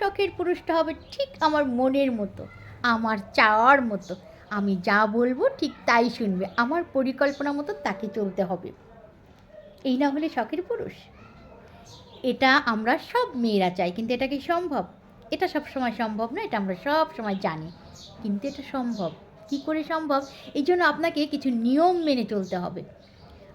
শখের পুরুষটা হবে ঠিক আমার মনের মতো, আমার চাওয়ার মতো। আমি যা বলব ঠিক তাই শুনবে, আমার পরিকল্পনা মতো তাকে চলতে হবে। এই না হলে শখের পুরুষ। এটা আমরা সব মেয়েরা চাই, কিন্তু এটা কি সম্ভব? এটা সব সময় সম্ভব না, এটা আমরা সব সময় জানি, কিন্তু এটা সম্ভব। কি করে সম্ভব? এই জন্য আপনাকে কিছু নিয়ম মেনে চলতে হবে।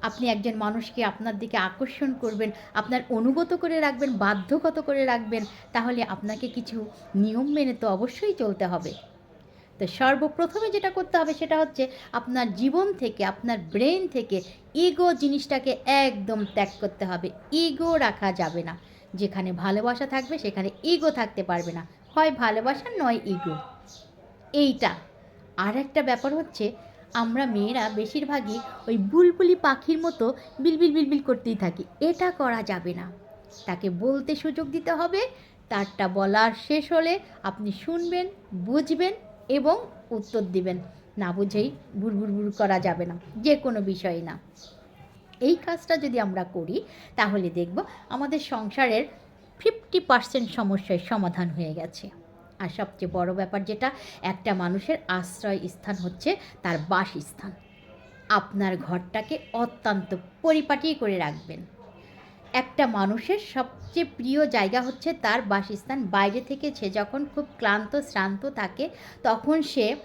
আপনি একজন মানুষকে আপনার দিকে আকর্ষণ করবেন, আপনার অনুগত করে রাখবেন, বাধ্যগত করে রাখবেন, তাহলে আপনাকে কিছু নিয়ম মেনে তো অবশ্যই চলতে হবে। তো সর্বপ্রথমে যেটা করতে হবে সেটা হচ্ছে আপনার জীবন থেকে, আপনার ব্রেন থেকে ইগো জিনিসটাকে একদম ত্যাগ করতে হবে। ইগো রাখা যাবে না। যেখানে ভালোবাসা থাকবে সেখানে ইগো থাকতে পারবে না। হয় ভালোবাসা নয় ইগো। এইটা। আর একটা ব্যাপার হচ্ছে আমরা মেয়েরা বেশিরভাগই ওই বুলবুলি পাখির মতো বিলবিল বিলবিল করতেই থাকি। এটা করা যাবে না। তাকে বলতে সুযোগ দিতে হবে, তারটা বলার শেষ হলে আপনি শুনবেন, বুঝবেন এবং উত্তর দিবেন। না বুঝেই বুড়বুড় বুড় করা যাবে না, যে কোনো বিষয়ে না। এই কাজটা যদি আমরা করি, তাহলে দেখব আমাদের সংসারের ফিফটি পার্সেন্ট সমস্যার সমাধান হয়ে গেছে। আর সবচেয়ে বড় ব্যাপার যেটা, একটা মানুষের আশ্রয় স্থান হচ্ছে তার বাসস্থান। আপনার ঘরটাকে অত্যন্ত পরিপাটি করে রাখবেন। একটা মানুষের সবচেয়ে প্রিয় জায়গা হচ্ছে তার বাসস্থান। বাইরে থেকে সে যখন খুব ক্লান্ত, শ্রান্ত থাকে, তখন সে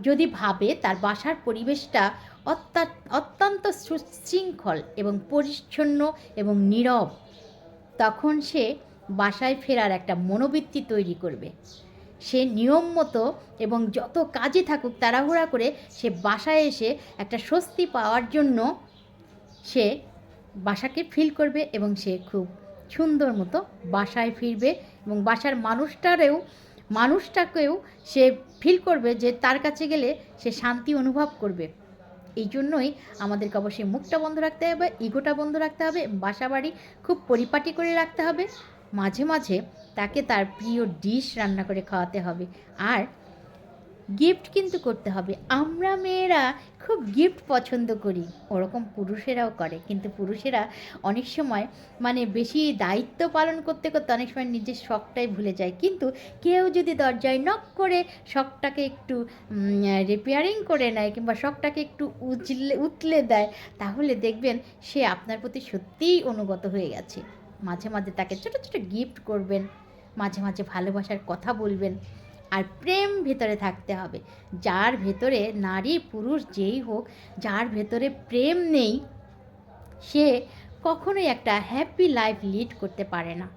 যদি ভাবে তার বাসার পরিবেশটা অত্যা- অত্যন্ত সুশৃঙ্খল এবং পরিচ্ছন্ন এবং নীরব, তখন সে বাসায় ফেরার একটা মনোবৃত্তি তৈরি করবে। সে নিয়ম মতো এবং যত কাজে থাকুক তাড়াহুড়া করে সে বাসায় এসে একটা স্বস্তি পাওয়ার জন্য সে বাসাকে ফিল করবে এবং সে খুব সুন্দর মতো বাসায় ফিরবে এবং বাসার মানুষটারেও, মানুষটাকেও সে ফিল করবে যে তার কাছে গেলে সে শান্তি অনুভব করবে। এই জন্যই আমাদেরকে অবশ্যই মুখটা বন্ধ রাখতে হবে, ইগোটা বন্ধ রাখতে হবে বাসা বাড়ি খুব পরিপাটি করে রাখতে হবে। মাঝে মাঝে তাকে তার প্রিয় ডিশ রান্না করে খাওয়াতে হবে। আর গিফট কিন্তু করতে হবে। আমরা মেয়েরা খুব গিফট পছন্দ করি। ওরকম পুরুষেরাও করে। কিন্তু পুরুষেরা অনেক সময় মানে বেশি দায়িত্ব পালন করতে করতে অনেক সময় নিজের শখটাই ভুলে যায়। কিন্তু কেউ যদি দরজায় নক করে শখটাকে একটু রিপেয়ারিং করে নেয় কিংবা শখটাকে একটু উজলে, উতলে দেয়, তাহলে দেখবেন সে আপনার প্রতি সত্যিই অনুগত হয়ে গেছে। মাঝে মাঝে তাকে ছোটো ছোটো গিফট করবেন। মাঝে মাঝে ভালোবাসার কথা বলবেন। আর প্রেম ভেতরে থাকতে হবে। যার ভেতরে নারী, পুরুষ যেই হোক, যার ভেতরে প্রেম নেই, সে কখনোই একটা হ্যাপি লাইফ লিড করতে পারে না।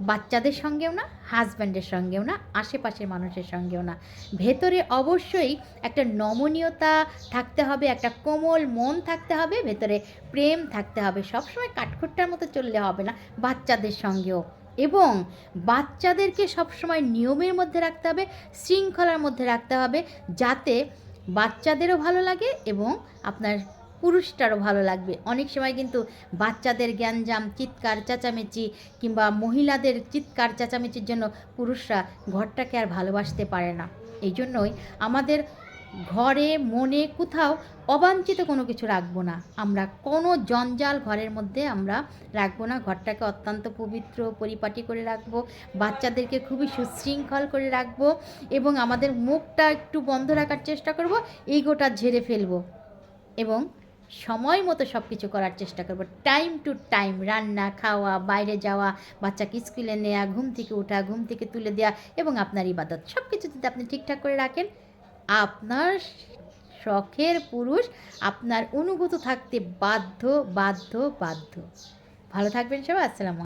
বাচ্চাদের সঙ্গেও না হাজব্যান্ডের সঙ্গেও না, আশেপাশের মানুষের সঙ্গেও না। ভেতরে অবশ্যই একটা নমনীয়তা থাকতে হবে, একটা কোমল মন থাকতে হবে, ভেতরে প্রেম থাকতে হবে। সবসময় কাঠখোট্টার মতো চললে হবে না, বাচ্চাদের সঙ্গেও। এবং বাচ্চাদেরকে সবসময় নিয়মের মধ্যে রাখতে হবে, শৃঙ্খলার মধ্যে রাখতে হবে যাতে বাচ্চাদেরও ভালো লাগে এবং আপনার পুরুষটারও ভালো লাগবে। অনেক সময় কিন্তু বাচ্চাদের জ্ঞানজাম চিৎকার, চেঁচামেচি কিংবা মহিলাদের চিৎকার, চেঁচামেচির জন্য পুরুষরা ঘরটাকে আর ভালোবাসতে পারে না। এই জন্যই আমাদের ঘরে, মনে, কোথাও অবাঞ্ছিত কোনো কিছু রাখব না। আমরা কোনো জঞ্জাল ঘরের মধ্যে আমরা রাখব না। ঘরটাকে অত্যন্ত পবিত্র, পরিপাটি করে রাখব। বাচ্চাদেরকে খুবই সুশৃঙ্খল করে রাখব এবং আমাদের মুখটা একটু বন্ধ রাখার চেষ্টা করব, এই গোটা ঝেড়ে ফেলব এবং সময় মতো সব কিছু করার চেষ্টা করব। টাইম টু টাইম রান্না, খাওয়া, বাইরে যাওয়া, বাচ্চাকে স্কুলে নেওয়া ঘুম থেকে ওঠা, ঘুম থেকে তুলে দেওয়া এবং আপনার ইবাদত। সব কিছু যদি আপনি ঠিকঠাক করে রাখেন আপনার শখের পুরুষ আপনার অনুগত থাকতে বাধ্য বাধ্য বাধ্য। ভালো থাকবেন সবাই আসসালামু